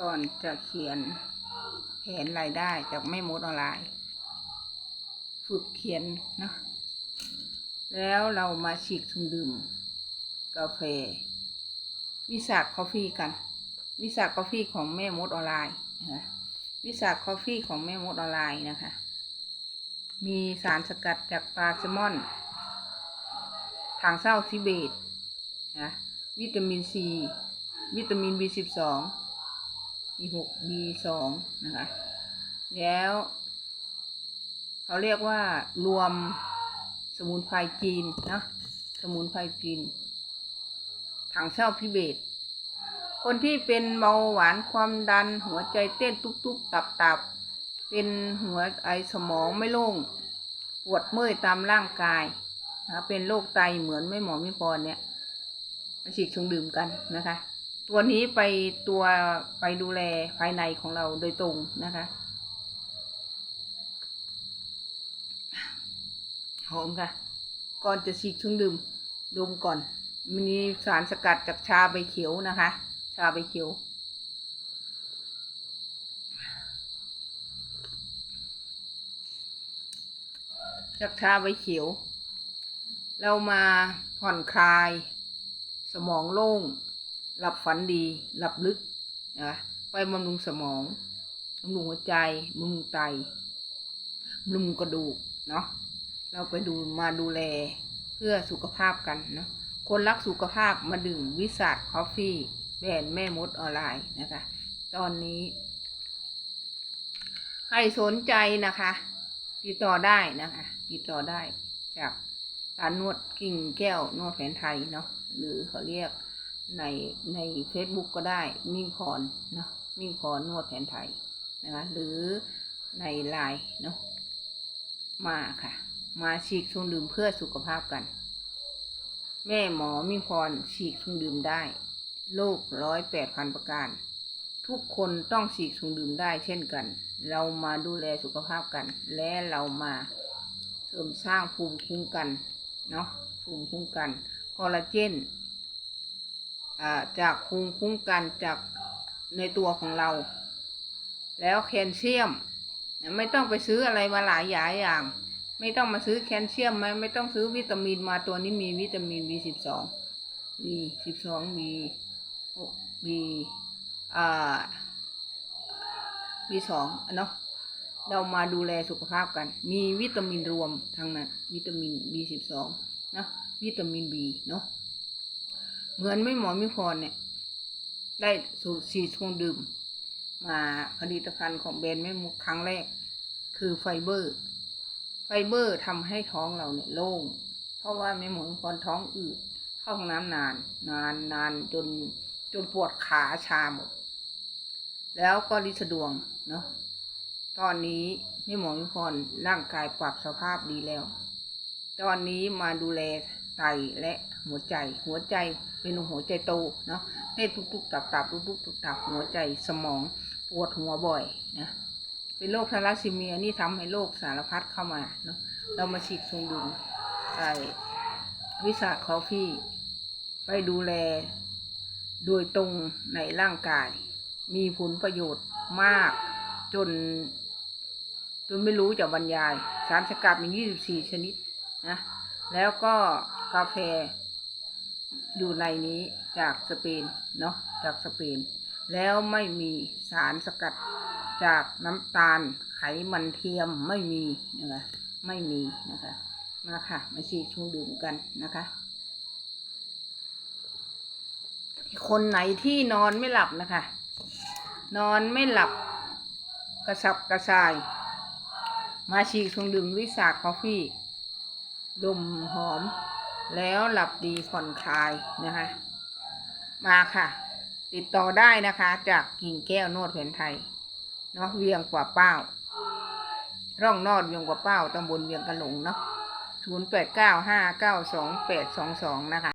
ก่อนจะเขียนแผนรายได้จากแม่มดออนไลน์ ฝึกเขียนเนะแล้วเรามาฉีกชุมดื่ม กาแฟ วิสาคอฟฟี่กัน วิสาคอฟฟี่ของแม่มดออนไลน์นะคะวิสาคอฟฟี่ของแม่มดออนไลน์นะคะ มีสารสกัดจากปลาแซลมอนทางเศร้าทิเบตนะวิตามินซี วิตามิน B12 B6 B2 นะคะ แล้ว เขาเรียกว่ารวมสมุนไพรจีนนะสมุนไพรจีนถังเช่าพิเบต คนที่เป็นเบาหวานความดันหัวใจเต้นตุบๆตับๆ เป็นหัวไอสมองไม่โล่ง ปวดเมื่อยตามร่างกายนะคะเป็นโรคไตเหมือนไม่หมอไม่พรเนี่ยมาฉีกชงดื่มกันนะคะ ตัวนี้ไปตัวไปดูแลภายในของเราโดยตรงนะคะหอมค่ะ ก่อนจะฉีกชงดื่มดมก่อนมีสารสกัดจากชาใบเขียวนะคะ ชาใบเขียวจากชาใบเขียว เรามาผ่อนคลาย สมองโล่ง หลับฝันดี หลับลึกนะไปบำรุงสมองบำรุงหัวใจบำรุงไตบำรุงกระดูกเนาะเราไปดูมาดูแลเพื่อสุขภาพกันเนาะคนรักสุขภาพมาดื่มวิสาคอฟฟี่แบรนด์แม่มดออนไลน์นะคะ ตอนนี้ ใครสนใจนะคะ ติดต่อได้นะคะ ติดต่อได้จากร้านนวดกิ่งแก้วนวดแผนไทยเนาะหรือเขาเรียก ในใน Facebook ก็ได้มิ่งพรเนาะมิ่งพรนวดแผนไทยนะคะหรือในไลน์เนาะมาค่ะ มาฉีกชงดื่มเพื่อสุขภาพกัน แม่หมอมิ่งพรฉีกชงดื่มได้โรคร้อยแปดพันประการ ทุกคนต้องฉีกชงดื่มได้เช่นกัน เรามาดูแลสุขภาพกัน และเรามาเสริมสร้างภูมิคุ้มกันเนาะภูมิคุ้มกันคอลลาเจน จากภูมิคุ้มกันจากในตัวของเรา แล้วแคลเซียม ไม่ต้องไปซื้ออะไรมาหลายอย่างอย่าง ไม่ต้องมาซื้อแคลเซียมไม่ไม่ต้องซื้อวิตามินมาตัวนี้มีวิตามิน B สิบสอง B สิบสอง B B อ่า B สองเนาะเรามาดูแลสุขภาพกัน มีวิตามินรวมทั้งนั้น วิตามิน B สิบสองนะ วิตามิน B เนาะ เหมือนไม่หมอไม่พรเนี่ย ได้สูตรสีชงดื่ม มาผลิตภัณฑ์ของแบรนด์แม่มุกครั้งแรก คือไฟเบอร์ ไฟเบอร์ทำให้ท้องเราเนี่ยโล่ง เพราะว่าแม่หมอม่พรท้องอืดเข้าห้องน้ำนาน นานนานจนจนปวดขาชาหมด แล้วก็ลิสะดวงเนาะตอนนี้แม่หมอมิพรร่างกายปรับสภาพดีแล้ว ตอนนี้มาดูแล ไตและหัวใจ หัวใจเป็นหัวใจโตเนาะเต้นตุกๆตับๆตุกๆตับหัวใจสมองปวดหัวบ่อยนะเป็นโรคทาลัสซีเมียนี่ทำให้โรคสารพัดเข้ามาเนาะเรามาฉีกชงดื่มไอวิสาคอฟฟี่ไปดูแล โดยตรงในร่างกาย มีผลประโยชน์มาก จน จนไม่รู้จะบรรยาย สารสกัดมี 24 ชนิดนะแล้วก็ กาแฟ อยู่ในนี้จากสเปนเนาะจากสเปน แล้วไม่มีสารสกัดจากน้ำตาลไขมันเทียมไม่มีนะคะไม่มีนะคะ มาค่ะมาฉีกชงดื่มกันนะคะ คนไหนที่นอนไม่หลับนะคะ นอนไม่หลับกระสับกระส่าย มาฉีกชงดื่มวิสาคอฟฟี่ดมหอม แล้วหลับดีผ่อนคลายนะคะ มาค่ะ ติดต่อได้นะคะ จากกิ่งแก้วนวดแผนไทยเนาะเวียงกว่าเป้า ร่องนอดเวียงกว่าเป้าตำบลเวียงกระหลงเนาะศูนย์แปดเก้าห้าเก้าสองแปดสองสองนะคะ